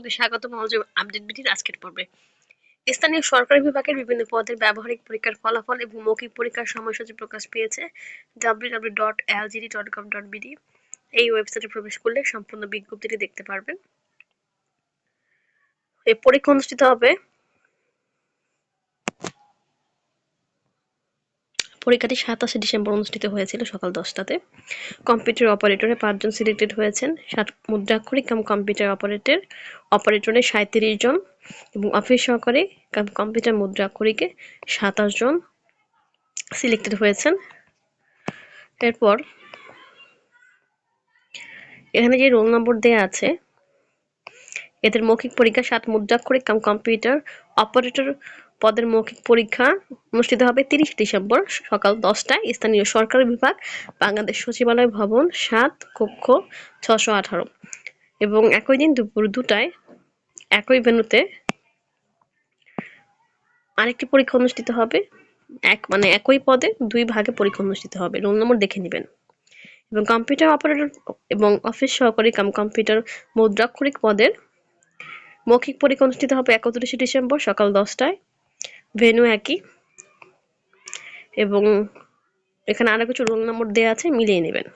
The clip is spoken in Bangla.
আপনাদের স্বাগত, মনোযোগ আপডেট বিটির আজকের পর্বে। স্থানীয় সরকারি বিভাগের বিভিন্ন পদের ব্যবহারিক পরীক্ষার ফলাফল এবং মৌখিক পরীক্ষার সময়সূচি প্রকাশ পেয়েছে WW dot dot com dot BD এই ওয়েবসাইটে প্রবেশ করলে সম্পূর্ণ বিজ্ঞপ্তিটি দেখতে পারবেন। এই পরীক্ষা অনুষ্ঠিত হবে পরীক্ষাটি সাতাশে ডিসেম্বর অনুষ্ঠিত হয়েছিল সকাল দশটাতে। কম্পিউটার অপারেটরে পাঁচজন সিলেক্টেড হয়েছেন। ষাট মুদ্রাক্ষরিক কাম কম্পিউটার অপারেটর, অপারেটরে সাঁত্রিশ জন এবং অফিস সহকারী কাম কম্পিউটার মুদ্রাক্ষরিকে সাতাশ জন সিলেক্টেড হয়েছেন। এরপর এখানে যে রোল নম্বর দেয়া আছে, এদের মৌখিক পরীক্ষা সাত মুদ্রাক্ষরিক কাম কম্পিউটার অপারেটর পদের মৌখিক পরীক্ষা অনুষ্ঠিত হবে তিরিশ ডিসেম্বর সকাল দশটায়। স্থানীয় সরকারি বিভাগ, বাংলাদেশ সচিবালয় ভবন, সাত, কক্ষ, ছশো আঠারো। এবং একই দিন দুপুর দুটায় একই ভেন্যুতে আরেকটি পরীক্ষা অনুষ্ঠিত হবে। এক মানে একই পদে দুই ভাগে পরীক্ষা অনুষ্ঠিত হবে। রোল নম্বর দেখে নেবেন। এবং কম্পিউটার অপারেটর এবং অফিস সহকারী কাম কম্পিউটার মুদ্রাক্ষরিক পদের মৌখিক পরীক্ষা অনুষ্ঠিত হবে একত্রিশে ডিসেম্বর সকাল দশটায়। ভেনু একই এবং এখানে আরও কিছু রোল নম্বর দেওয়া আছে মিলিয়ে নেবেন।